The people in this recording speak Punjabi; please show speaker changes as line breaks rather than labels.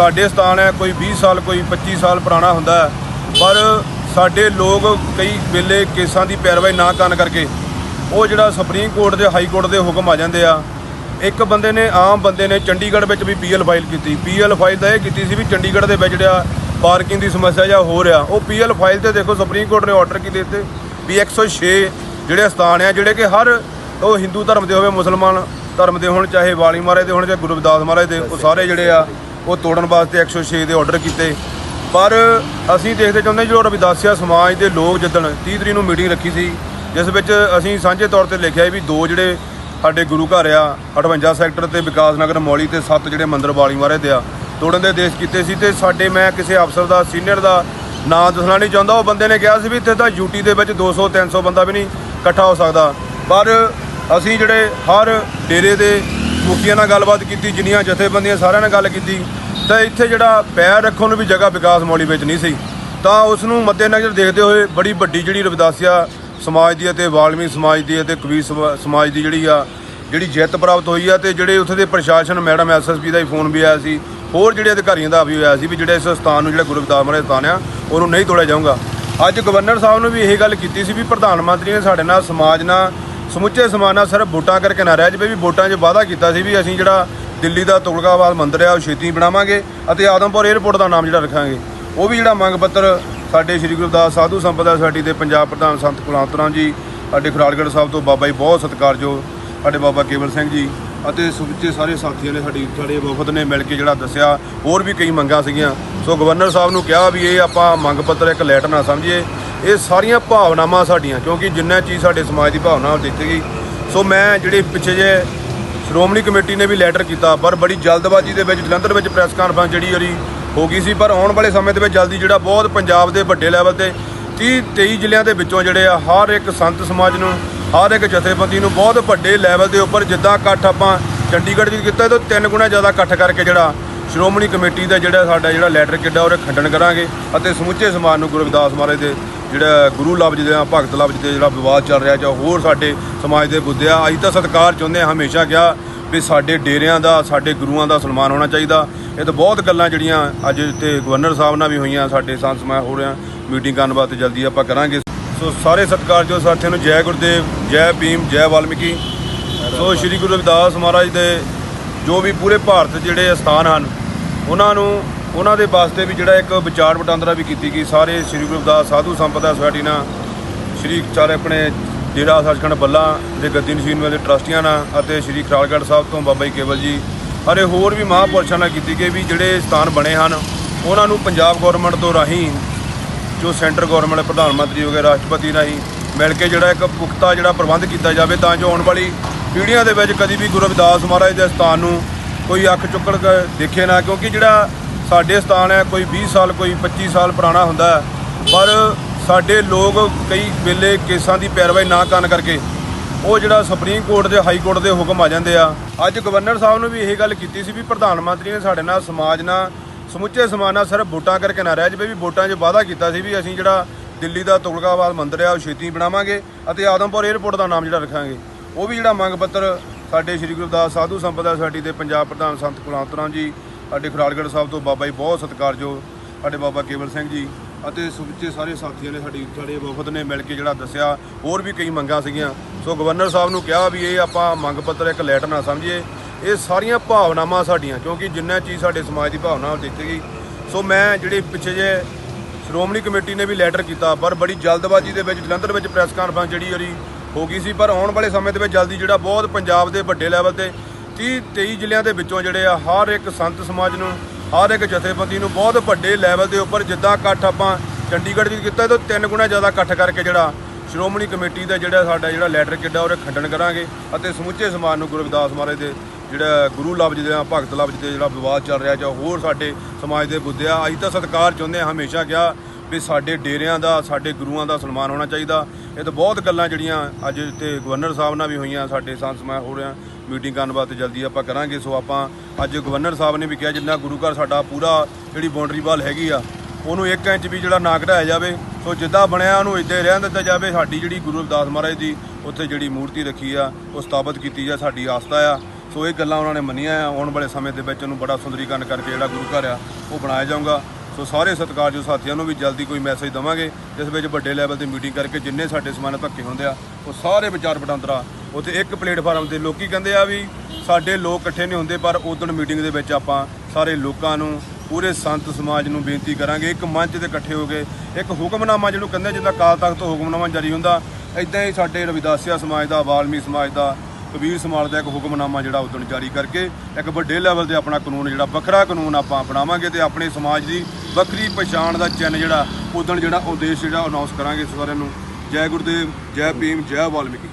ਸਾਡੇ ਸਥਾਨ ਹੈ, ਕੋਈ 20 ਸਾਲ, ਕੋਈ 25 ਸਾਲ ਪੁਰਾਣਾ ਹੁੰਦਾ ਪਰ ਸਾਡੇ ਲੋਕ ਕਈ ਵੇਲੇ ਕੇਸਾਂ ਦੀ ਪੈਰਵਾਈ ਨਾ ਕਰਨ ਕਰਕੇ ਉਹ ਜਿਹੜਾ ਸੁਪਰੀਮ ਕੋਰਟ ਦੇ, ਹਾਈ ਕੋਰਟ ਦੇ ਹੁਕਮ ਆ ਜਾਂਦੇ ਆ। ਇੱਕ ਬੰਦੇ ਨੇ, ਆਮ ਬੰਦੇ ਨੇ ਚੰਡੀਗੜ੍ਹ ਵਿੱਚ ਵੀ ਪੀਐਲ ਫਾਈਲ ਕੀਤੀ। ਪੀਐਲ ਫਾਈਲ ਤਾਂ ਇਹ ਕੀਤੀ ਸੀ ਵੀ ਚੰਡੀਗੜ੍ਹ ਦੇ ਵਿੱਚ ਜਿਹੜਾ ਪਾਰਕਿੰਗ ਦੀ ਸਮੱਸਿਆ ਜਾਂ ਹੋ ਰਿਹਾ ਉਹ ਪੀਐਲ ਫਾਈਲ ਤੇ ਦੇਖੋ ਸੁਪਰੀਮ ਕੋਰਟ ਨੇ ਆਰਡਰ ਕੀ ਦਿੱਤੇ ਵੀ 106 ਜਿਹੜੇ ਸਥਾਨ ਆ, ਜਿਹੜੇ ਕਿ ਹਰ ਉਹ ਹਿੰਦੂ ਧਰਮ ਦੇ ਹੋਵੇ, ਮੁਸਲਮਾਨ ਧਰਮ ਦੇ ਹੋਣ, ਚਾਹੇ ਵਾਲੀ ਮਹਾਰਾਜ ਦੇ ਹੋਣ ਚਾਹੇ ਗੁਰੂ ਰਵਿਦਾਸ ਮਹਾਰਾਜ ਦੇ, ਉਹ ਸਾਰੇ ਜਿਹੜੇ ਆ ਉਹ ਤੋੜਨ ਵਾਸਤੇ 106 ਦੇ ਆਰਡਰ ਕੀਤੇ। ਪਰ ਅਸੀਂ ਦੇਖਦੇ ਚਾਹੁੰਦੇ ਜੋ ਰਵਿਦਾਸਿਆ ਸਮਾਜ ਦੇ ਲੋਕ ਜਿੱਦਣ 30 ਤਰੀਕ ਨੂੰ ਮੀਟਿੰਗ ਰੱਖੀ ਸੀ, ਜਿਸ ਵਿੱਚ ਅਸੀਂ ਸਾਂਝੇ ਤੌਰ ਤੇ ਲਿਖਿਆ ਵੀ ਦੋ ਜਿਹੜੇ ਸਾਡੇ ਗੁਰੂ ਘਰ ਆ 58 ਸੈਕਟਰ ਤੇ ਵਿਕਾਸ ਨਗਰ ਮੌਲੀ ਤੇ ਸੱਤ ਜਿਹੜੇ ਮੰਦਰ ਵਾਲੀ ਮਾਰੇ ਦੇ ਆ, ਤੋੜਨ ਦੇ ਆਦੇਸ਼ ਕੀਤੇ ਸੀ ਤੇ ਸਾਡੇ ਮੈਂ ਕਿਸੇ ਅਫਸਰ ਦਾ ਸੀਨੀਅਰ ਦਾ ਨਾਂ ਦੱਸਣਾ ਨਹੀਂ ਚਾਹੁੰਦਾ। ਉਹ ਬੰਦੇ ਨੇ ਕਿਹਾ ਸੀ ਵੀ ਇੱਥੇ ਤਾਂ ਯੂਟੀ ਦੇ ਵਿੱਚ 200 300 ਬੰਦਾ ਵੀ ਨਹੀਂ ਇਕੱਠਾ ਹੋ ਸਕਦਾ। ਪਰ ਅਸੀਂ ਜਿਹੜੇ ਹਰ ਡੇਰੇ ਦੇ ਮੁਖੀਆਂ ਨਾਲ ਗੱਲਬਾਤ ਕੀਤੀ, ਜਿੰਨੀਆਂ ਜਥੇਬੰਦੀਆਂ ਸਾਰਿਆਂ ਨਾਲ ਗੱਲ ਕੀਤੀ ਤਾਂ ਇੱਥੇ ਜਿਹੜਾ ਪੈਰ ਰੱਖਣ ਨੂੰ ਵੀ ਜਗ੍ਹਾ ਵਿਕਾਸ ਮੌਲੀ ਵਿੱਚ ਨਹੀਂ ਸੀ। ਤਾਂ ਉਸ ਨੂੰ ਮੱਦੇਨਜ਼ਰ ਦੇਖਦੇ ਹੋਏ ਬੜੀ ਵੱਡੀ ਜਿਹੜੀ ਰਵਿਦਾਸੀਆ ਸਮਾਜ ਦੀ ਅਤੇ ਵਾਲਮੀ ਸਮਾਜ ਦੀ ਅਤੇ ਕਬੀਰ ਸਮਾ- ਸਮਾਜ ਦੀ ਜਿਹੜੀ ਆ, ਜਿਹੜੀ ਜਿੱਤ ਪ੍ਰਾਪਤ ਹੋਈ ਆ ਤੇ ਜਿਹੜੇ ਉੱਥੇ ਦੇ ਪ੍ਰਸ਼ਾਸਨ, ਮੈਡਮ ਐਸਐਸਪੀ ਦਾ ਹੀ ਫੋਨ ਵੀ ਆਇਆ ਸੀ। ਹੋਰ ਜਿਹੜੇ ਅਧਿਕਾਰੀਆਂ ਦਾ ਵੀ ਹੋਇਆ ਸੀ ਵੀ ਜਿਹੜੇ ਇਸ ਸਥਾਨ ਨੂੰ ਜਿਹੜਾ ਗੁਰੂ ਰਵਿਦਾਸ ਮਹਾਰਾਜ ਸਥਾਨ ਆ, ਉਹਨੂੰ ਨਹੀਂ ਤੋੜਿਆ ਜਾਊਗਾ। ਅੱਜ ਗਵਰਨਰ ਸਾਹਿਬ ਨੂੰ ਵੀ ਇਹ ਗੱਲ ਕੀਤੀ ਸੀ ਵੀ ਪ੍ਰਧਾਨ ਮੰਤਰੀ ਨੇ ਸਾਡੇ ਨਾਲ ਸਮਾਜ ਨਾਲ ਸਮੁੱਚੇ ਸਮਾਜ ਨਾਲ ਸਿਰਫ ਵੋਟਾਂ ਕਰਕੇ ਨਾ ਰਹਿ ਜਾਵੇ, ਵੀ ਵੋਟਾਂ 'ਚ ਵਾਅਦਾ ਕੀਤਾ ਸੀ ਵੀ ਅਸੀਂ ਜਿਹੜਾ ਦਿੱਲੀ ਦਾ ਤੁਲਗਾਬਾਦ ਮੰਦਿਰ ਆ ਉਹ ਛੇਤੀ ਬਣਾਵਾਂਗੇ ਅਤੇ ਆਦਮਪੁਰ 에ਅਰਪੋਰਟ ਦਾ ਨਾਮ ਜਿਹੜਾ ਰੱਖਾਂਗੇ। ਉਹ ਵੀ ਜਿਹੜਾ ਮੰਗ ਪੱਤਰ ਸਾਡੇ ਸ੍ਰੀ ਗੁਰਦਾਸ ਸਾਧੂ ਸੰਪਦਾ ਸਾਡੀ ਦੇ ਪੰਜਾਬ ਪ੍ਰਧਾਨ ਸੰਤ ਕੁਲਵੰਤ ਰਾਮ ਜੀ, ਸਾਡੇ ਖਰਾੜਗੜ੍ਹ ਸਾਹਿਬ ਤੋਂ ਬਾਬਾ ਜੀ ਬਹੁਤ ਸਤਿਕਾਰਯੋਗ, ਸਾਡੇ ਬਾਬਾ ਕੇਵਲ ਸਿੰਘ ਜੀ ਅਤੇ ਸਮੁੱਚੇ ਸਾਰੇ ਸਾਥੀਆਂ ਨੇ ਸਾਡੀ, ਸਾਡੇ ਵਫਦ ਨੇ ਮਿਲ ਕੇ ਜਿਹੜਾ ਦੱਸਿਆ, ਹੋਰ ਵੀ ਕਈ ਮੰਗਾਂ ਸੀਗੀਆਂ। ਸੋ ਗਵਰਨਰ ਸਾਹਿਬ ਨੂੰ ਕਿਹਾ ਵੀ ਇਹ ਆਪਾਂ ਮੰਗ ਪੱਤਰ ਇੱਕ ਲੈਟਰ ਨਾ ਸਮਝੀਏ। ਇਹ ਸਾਰੀਆਂ ਭਾਵਨਾਵਾਂ ਸਾਡੀਆਂ, ਕਿਉਂਕਿ ਜਿੰਨਾ ਚੀਜ਼ ਸਾਡੇ ਸਮਾਜ ਦੀ ਭਾਵਨਾ ਉਹ ਦਿੱਤੀ ਗਈ। ਸੋ ਮੈਂ ਜਿਹੜੇ ਪਿੱਛੇ ਜੇ ਸ਼੍ਰੋਮਣੀ ਕਮੇਟੀ ਨੇ ਵੀ ਲੈਟਰ ਕੀਤਾ, ਪਰ ਬੜੀ ਜਲਦਬਾਜ਼ੀ ਦੇ ਵਿੱਚ, ਜਲੰਧਰ ਵਿੱਚ ਪ੍ਰੈਸ ਕਾਨਫਰੰਸ ਜਿਹੜੀ ਉਹਦੀ ਹੋ ਗਈ ਸੀ, ਪਰ ਆਉਣ ਵਾਲੇ ਸਮੇਂ ਦੇ ਵਿੱਚ ਜਲਦੀ ਜਿਹੜਾ ਬਹੁਤ ਪੰਜਾਬ ਦੇ ਵੱਡੇ ਲੈਵਲ ਤੇ 30 23 ਜ਼ਿਲ੍ਹਿਆਂ ਦੇ ਵਿੱਚੋਂ ਜਿਹੜੇ ਆ, ਹਰ ਇੱਕ ਸੰਤ ਸਮਾਜ ਨੂੰ, ਹਰ ਇੱਕ ਜਥੇਬੰਦੀ ਨੂੰ ਬਹੁਤ ਵੱਡੇ ਲੈਵਲ ਦੇ ਉੱਪਰ ਜਿੱਦਾਂ ਇਕੱਠ ਆਪਾਂ ਚੰਡੀਗੜ੍ਹ ਵਿੱਚ ਕੀਤਾ ਇਹ ਤਿੰਨ ਗੁਣਾ ਜ਼ਿਆਦਾ ਇਕੱਠ ਕਰਕੇ ਜਿਹੜਾ ਸ਼੍ਰੋਮਣੀ ਕਮੇਟੀ ਦਾ ਜਿਹੜਾ ਸਾਡਾ ਜਿਹੜਾ ਲੈਟਰ ਕਿੱਡਾ ਉਹਦੇ ਖੰਡਨ ਕਰਾਂਗੇ ਅਤੇ ਸਮੁੱਚੇ ਸਮਾਜ ਨੂੰ ਗੁਰੂ ਰਵਿਦਾਸ ਮਹਾਰਾਜ ਦੇ ਜਿਹੜਾ ਗੁਰੂ ਲਫ਼ਜ਼ ਦੇ ਭਗਤ ਲਫ਼ਜ਼ ਦੇ ਜਿਹੜਾ ਵਿਵਾਦ ਚੱਲ ਰਿਹਾ ਜਾਂ ਹੋਰ ਸਾਡੇ ਸਮਾਜ ਦੇ ਮੁੱਦੇ ਆ, ਅਸੀਂ ਤਾਂ ਸਤਿਕਾਰ ਚਾਹੁੰਦੇ ਹਾਂ, ਹਮੇਸ਼ਾ ਕਿਹਾ ਵੀ ਸਾਡੇ ਡੇਰਿਆਂ ਦਾ, ਸਾਡੇ ਗੁਰੂਆਂ ਦਾ ਸਨਮਾਨ ਹੋਣਾ ਚਾਹੀਦਾ। ਇਹ ਤਾਂ ਬਹੁਤ ਗੱਲਾਂ ਜਿਹੜੀਆਂ ਅੱਜ ਇੱਥੇ ਗਵਰਨਰ ਸਾਹਿਬ ਨਾਲ ਵੀ ਹੋਈਆਂ, ਸਾਡੇ ਸੰਤ ਸਮਾਜ ਹੋ ਰਿਹਾ, ਮੀਟਿੰਗ ਕਰਨ ਵਾਸਤੇ ਜਲਦੀ ਆਪਾਂ ਕਰਾਂਗੇ। ਸੋ ਸਾਰੇ ਸਤਿਕਾਰਯੋਗ ਸਾਥੀਆਂ ਨੂੰ, ਜੈ ਗੁਰਦੇਵ, ਜੈ ਭੀਮ, ਜੈ ਵਾਲਮੀਕੀ। ਸੋ ਸ੍ਰੀ ਗੁਰੂ ਰਵਿਦਾਸ ਮਹਾਰਾਜ ਦੇ ਜੋ ਵੀ ਪੂਰੇ ਭਾਰਤ ਜਿਹੜੇ ਸਥਾਨ ਹਨ, ਉਹਨਾਂ ਨੂੰ ਉਹਨਾਂ ਦੇ ਵਾਸਤੇ ਵੀ ਜਿਹੜਾ ਇੱਕ ਵਿਚਾਰ ਵਟਾਂਦਰਾ ਵੀ ਕੀਤੀ ਗਈ। ਸਾਰੇ ਸ੍ਰੀ ਗੁਰੂ ਰਵਿਦਾਸ ਸਾਧੂ ਸੰਪਦਾ ਸੁਸਾਇਟੀ ਨਾਲ ਸ਼੍ਰੀ ਚਾਰੇ ਆਪਣੇ ਡੇਰਾ ਸੱਚਖੰਡ ਬੱਲਾ ਦੇ ਗੱਦੀ ਨਸ਼ੀਨ ਵਾਲੇ ਟਰਸਟੀਆਂ ਨਾਲ ਅਤੇ ਸ਼੍ਰੀ ਖਰਾਲਗੜ੍ਹ ਸਾਹਿਬ ਤੋਂ ਬਾਬਾ ਜੀ ਕੇਵਲ ਜੀ ਅਤੇ ਹੋਰ ਵੀ ਮਹਾਂਪੁਰਸ਼ਾਂ ਨਾਲ ਕੀਤੀ ਗਈ ਵੀ ਜਿਹੜੇ ਸਥਾਨ ਬਣੇ ਹਨ, ਉਹਨਾਂ ਨੂੰ ਪੰਜਾਬ ਗਵਰਨਮੈਂਟ ਤੋਂ ਰਾਹੀਂ, ਜੋ ਸੈਂਟਰ ਗਵਰਨਮੈਂਟ ਪ੍ਰਧਾਨ ਮੰਤਰੀ ਹੋ ਗਏ, ਰਾਸ਼ਟਰਪਤੀ ਰਾਹੀਂ ਮਿਲ ਕੇ ਜਿਹੜਾ ਇੱਕ ਪੁਖਤਾ ਜਿਹੜਾ ਪ੍ਰਬੰਧ ਕੀਤਾ ਜਾਵੇ, ਤਾਂ ਜੋ ਆਉਣ ਵਾਲੀ ਪੀੜ੍ਹੀਆਂ ਦੇ ਵਿੱਚ ਕਦੀ ਵੀ ਗੁਰੂ ਰਵਿਦਾਸ ਮਹਾਰਾਜ ਦੇ ਸਥਾਨ ਨੂੰ ਕੋਈ ਅੱਖ ਚੁੱਕਣ ਦੇਖੇ ਨਾ, ਕਿਉਂਕਿ ਜਿਹੜਾ ਸਾਡੇ ਸਥਾਨ ਹੈ, ਕੋਈ 20 ਸਾਲ, ਕੋਈ 25 ਸਾਲ ਪੁਰਾਣਾ ਹੁੰਦਾ ਪਰ ਸਾਡੇ ਲੋਕ ਕਈ ਵੇਲੇ ਕੇਸਾਂ ਦੀ ਪੈਰਵਾਈ ਨਾ ਕਰਨ ਕਰਕੇ ਉਹ ਜਿਹੜਾ ਸੁਪਰੀਮ ਕੋਰਟ ਦੇ ਹਾਈ ਕੋਰਟ ਦੇ ਹੁਕਮ ਆ ਜਾਂਦੇ ਆ। ਅੱਜ ਗਵਰਨਰ ਸਾਹਿਬ ਨੂੰ ਵੀ ਇਹ ਗੱਲ ਕੀਤੀ ਸੀ ਵੀ ਪ੍ਰਧਾਨ ਮੰਤਰੀ ਨੇ ਸਾਡੇ ਨਾਲ ਸਮਾਜ ਨਾਲ, ਸਮੁੱਚੇ ਸਮਾਜ ਨਾਲ ਸਿਰਫ ਵੋਟਾਂ ਕਰਕੇ ਨਾ ਰਹਿ ਜਾਵੇ ਵੀ ਵੋਟਾਂ 'ਚ ਵਾਅਦਾ ਕੀਤਾ ਸੀ ਵੀ ਅਸੀਂ ਜਿਹੜਾ ਦਿੱਲੀ ਦਾ ਤੁਲਗਾਬਾਦ ਮੰਦਿਰ ਆ, ਉਹ ਛੇਤੀ ਬਣਾਵਾਂਗੇ ਅਤੇ ਆਦਮਪੁਰ 에ਅਰਪੋਰਟ ਦਾ ਨਾਮ ਜਿਹੜਾ ਰੱਖਾਂਗੇ। ਉਹ ਵੀ ਜਿਹੜਾ ਮੰਗ ਪੱਤਰ ਸਾਡੇ ਸ੍ਰੀ ਗੁਰਦਾਸ ਸਾਧੂ ਸੰਪਦਾ ਸੋਸਾਇਟੀ ਦੇ ਪੰਜਾਬ ਪ੍ਰਧਾਨ ਸੰਤ ਕੁਲਵੰਤ ਰਾਮ ਜੀ ਸਾਡੇ ਖਰਾੜਗੜ੍ਹ ਸਾਹਿਬ ਤੋਂ ਬਾਬਾ ਜੀ ਬਹੁਤ ਸਤਿਕਾਰਯੋਗ ਸਾਡੇ ਬਾਬਾ ਕੇਵਲ ਸਿੰਘ ਜੀ ਅਤੇ ਸਮੁੱਚੇ ਸਾਰੇ ਸਾਥੀਆਂ ਨੇ ਸਾਡੀ, ਸਾਡੇ ਵਫਦ ਨੇ ਮਿਲ ਕੇ ਜਿਹੜਾ ਦੱਸਿਆ, ਹੋਰ ਵੀ ਕਈ ਮੰਗਾਂ ਸੀਗੀਆਂ। ਸੋ ਗਵਰਨਰ ਸਾਹਿਬ ਨੂੰ ਕਿਹਾ ਵੀ ਇਹ ਆਪਾਂ ਮੰਗ ਪੱਤਰ ਇੱਕ ਲੈਟਰ ਨਾ ਸਮਝੀਏ। ਇਹ ਸਾਰੀਆਂ ਭਾਵਨਾਵਾਂ ਸਾਡੀਆਂ, ਕਿਉਂਕਿ ਜਿੰਨਾ ਚੀਜ਼ ਸਾਡੇ ਸਮਾਜ ਦੀ ਭਾਵਨਾ ਉਹ ਦਿੱਤੀ ਗਈ। ਸੋ ਮੈਂ ਜਿਹੜੇ ਪਿੱਛੇ ਜੇ ਸ਼੍ਰੋਮਣੀ ਕਮੇਟੀ ਨੇ ਵੀ ਲੈਟਰ ਕੀਤਾ, ਪਰ ਬੜੀ ਜਲਦਬਾਜ਼ੀ ਦੇ ਵਿੱਚ, ਜਲੰਧਰ ਵਿੱਚ ਪ੍ਰੈਸ ਕਾਨਫਰੰਸ ਜਿਹੜੀ ਉਹਦੀ ਹੋ ਗਈ ਸੀ, ਪਰ ਆਉਣ ਵਾਲੇ ਸਮੇਂ ਦੇ ਵਿੱਚ ਜਲਦੀ ਜਿਹੜਾ ਬਹੁਤ ਪੰਜਾਬ ਦੇ ਵੱਡੇ ਲੈਵਲ ਤੇ 30 23 ਜ਼ਿਲ੍ਹਿਆਂ ਦੇ ਵਿੱਚੋਂ ਜਿਹੜੇ ਆ ਹਰ ਇੱਕ ਸੰਤ ਸਮਾਜ ਨੂੰ, ਹਰ ਇੱਕ ਜਥੇਬੰਦੀ ਨੂੰ ਬਹੁਤ ਵੱਡੇ ਲੈਵਲ ਦੇ ਉੱਪਰ ਜਿੱਦਾਂ ਇਕੱਠ ਆਪਾਂ ਚੰਡੀਗੜ੍ਹ ਵਿੱਚ ਕੀਤਾ ਤਾਂ ਤਿੰਨ ਗੁਣਾ ਜ਼ਿਆਦਾ ਇਕੱਠ ਕਰਕੇ ਜਿਹੜਾ ਸ਼੍ਰੋਮਣੀ ਕਮੇਟੀ ਦਾ ਜਿਹੜਾ ਸਾਡਾ ਜਿਹੜਾ ਲੈਟਰ ਕਿੱਡਾ ਉਹਦੇ ਖੰਡਨ ਕਰਾਂਗੇ ਅਤੇ ਸਮੁੱਚੇ ਸਮਾਜ ਨੂੰ ਗੁਰੂ ਰਵਿਦਾਸ ਮਹਾਰਾਜ ਦੇ ਜਿਹੜਾ ਗੁਰੂ ਲਫ਼ਜ਼ ਦੇ ਆ ਭਗਤ ਲਫ਼ਜ਼ ਦੇ ਜਿਹੜਾ ਵਿਵਾਦ ਚੱਲ ਰਿਹਾ ਜਾਂ ਹੋਰ ਸਾਡੇ ਸਮਾਜ ਦੇ ਮੁੱਦੇ ਆ, ਅਸੀਂ ਤਾਂ ਸਤਿਕਾਰ ਚਾਹੁੰਦੇ ਹਾਂ ਹਮੇਸ਼ਾ ਕਿਹਾ ਵੀ ਸਾਡੇ ਡੇਰਿਆਂ ਦਾ, ਸਾਡੇ ਗੁਰੂਆਂ ਦਾ ਸਨਮਾਨ ਹੋਣਾ ਚਾਹੀਦਾ। ਇਹ ਤਾਂ ਬਹੁਤ ਗੱਲਾਂ ਜਿਹੜੀਆਂ ਅੱਜ ਇੱਥੇ ਗਵਰਨਰ ਸਾਹਿਬ ਨਾਲ ਵੀ ਹੋਈਆਂ, ਸਾਡੇ ਸੰਤ ਸਮਾਜ ਹੋ ਰਿਹਾ ਮੀਟਿੰਗ ਕਰਨ ਵਾਸਤੇ ਜਲਦੀ ਆਪਾਂ ਕਰਾਂਗੇ। ਸੋ ਆਪਾਂ ਅੱਜ ਗਵਰਨਰ ਸਾਹਿਬ ਨੇ ਵੀ ਕਿਹਾ, ਜਿੰਨਾ ਗੁਰੂ ਘਰ ਸਾਡਾ ਪੂਰਾ ਜਿਹੜੀ ਬਾਉਂਡਰੀ ਵਾਲ ਹੈਗੀ ਆ, ਉਹਨੂੰ 1 ਇੰਚ ਵੀ ਜਿਹੜਾ ਨਾ ਘਟਾਇਆ ਜਾਵੇ। ਸੋ ਜਿੱਦਾਂ ਬਣਿਆ, ਉਹਨੂੰ ਇੱਦਾਂ ਹੀ ਰਹਿਣ ਦਿੱਤਾ ਜਾਵੇ। ਸਾਡੀ ਜਿਹੜੀ ਗੁਰੂ ਰਵਿਦਾਸ ਮਹਾਰਾਜ ਦੀ ਉੱਥੇ ਜਿਹੜੀ ਮੂਰਤੀ ਰੱਖੀ ਆ, ਉਹ ਸਥਾਪਿਤ ਕੀਤੀ ਜਾ ਸਾਡੀ ਆਸਥਾ ਆ। ਸੋ ਇਹ ਗੱਲਾਂ ਉਹਨਾਂ ਨੇ ਮੰਨੀਆਂ ਆ। ਆਉਣ ਵਾਲੇ ਸਮੇਂ ਦੇ ਵਿੱਚ ਉਹਨੂੰ ਬੜਾ ਸੁੰਦਰੀਕਰਨ ਕਰਕੇ ਜਿਹੜਾ ਗੁਰੂ ਘਰ ਆ, ਉਹ ਬਣਾਇਆ ਜਾਊਗਾ। ਸੋ ਸਾਰੇ ਸਤਿਕਾਰਯੋਗ ਸਾਥੀਆਂ ਨੂੰ ਵੀ ਜਲਦੀ ਕੋਈ ਮੈਸੇਜ ਦਵਾਂਗੇ। ਜਿਸ ਵਿੱਚ ਵੱਡੇ ਲੈਵਲ ਤੇ ਮੀਟਿੰਗ ਕਰਕੇ ਜਿੰਨੇ ਸਾਡੇ ਸਮਾਨ ਧੱਕੇ ਹੁੰਦੇ ਆ, ਉਹ ਸਾਰੇ ਵਿਚਾਰ ਵਟਾਂਦਰਾ ਉੱਥੇ ਇੱਕ ਪਲੇਟਫਾਰਮ ਤੇ ਲੋਕੀ ਕਹਿੰਦੇ ਆ ਵੀ ਸਾਡੇ ਲੋਕ ਇਕੱਠੇ ਨਹੀਂ ਹੁੰਦੇ, ਪਰ ਉਦੋਂ ਮੀਟਿੰਗ ਦੇ ਵਿੱਚ ਆਪਾਂ ਸਾਰੇ ਲੋਕਾਂ ਨੂੰ, ਪੂਰੇ ਸੰਤ ਸਮਾਜ ਨੂੰ ਬੇਨਤੀ ਕਰਾਂਗੇ, ਇੱਕ ਮੰਚ ਤੇ ਇਕੱਠੇ ਹੋ ਕੇ, ਇੱਕ ਹੁਕਮਨਾਮਾ ਜਿਹਨੂੰ ਕਹਿੰਦੇ ਜਿੱਦਾਂ ਕਾਲ ਤਖਤ ਤੋਂ ਹੁਕਮਨਾਮਾ ਜਾਰੀ ਹੁੰਦਾ ਇਦਾਂ ਹੀ ਸਾਡੇ ਰਵਿਦਾਸੀਆ ਸਮਾਜ ਦਾ ਵਾਲਮੀ ਸਮਾਜ ਦਾ, ਕਬੀਰ ਸਮਾਜ ਦਾ ਇੱਕ ਹੁਕਮਨਾਮਾ ਜਿਹੜਾ ਉਦੋਂ ਜਾਰੀ ਕਰਕੇ, ਇੱਕ ਵੱਡੇ ਲੈਵਲ ਤੇ ਆਪਣਾ ਕਾਨੂੰਨ ਜਿਹੜਾ, ਵੱਖਰਾ ਕਾਨੂੰਨ ਆਪਾਂ ਅਪਣਾਵਾਂਗੇ ਤੇ ਆਪਣੇ ਸਮਾਜ ਦੀ ਵੱਖਰੀ ਪਛਾਣ ਦਾ ਚਿੰਨ੍ਹ ਜਿਹੜਾ, ਉਦੋਂ ਜਿਹੜਾ ਉਦੇਸ਼ ਜਿਹੜਾ ਅਨਾਉਂਸ ਕਰਾਂਗੇ ਸਾਰਿਆਂ ਨੂੰ। ਜੈ ਗੁਰਦੇਵ, ਜੈ ਭੀਮ, ਜੈ ਵਾਲਮੀਕੀ।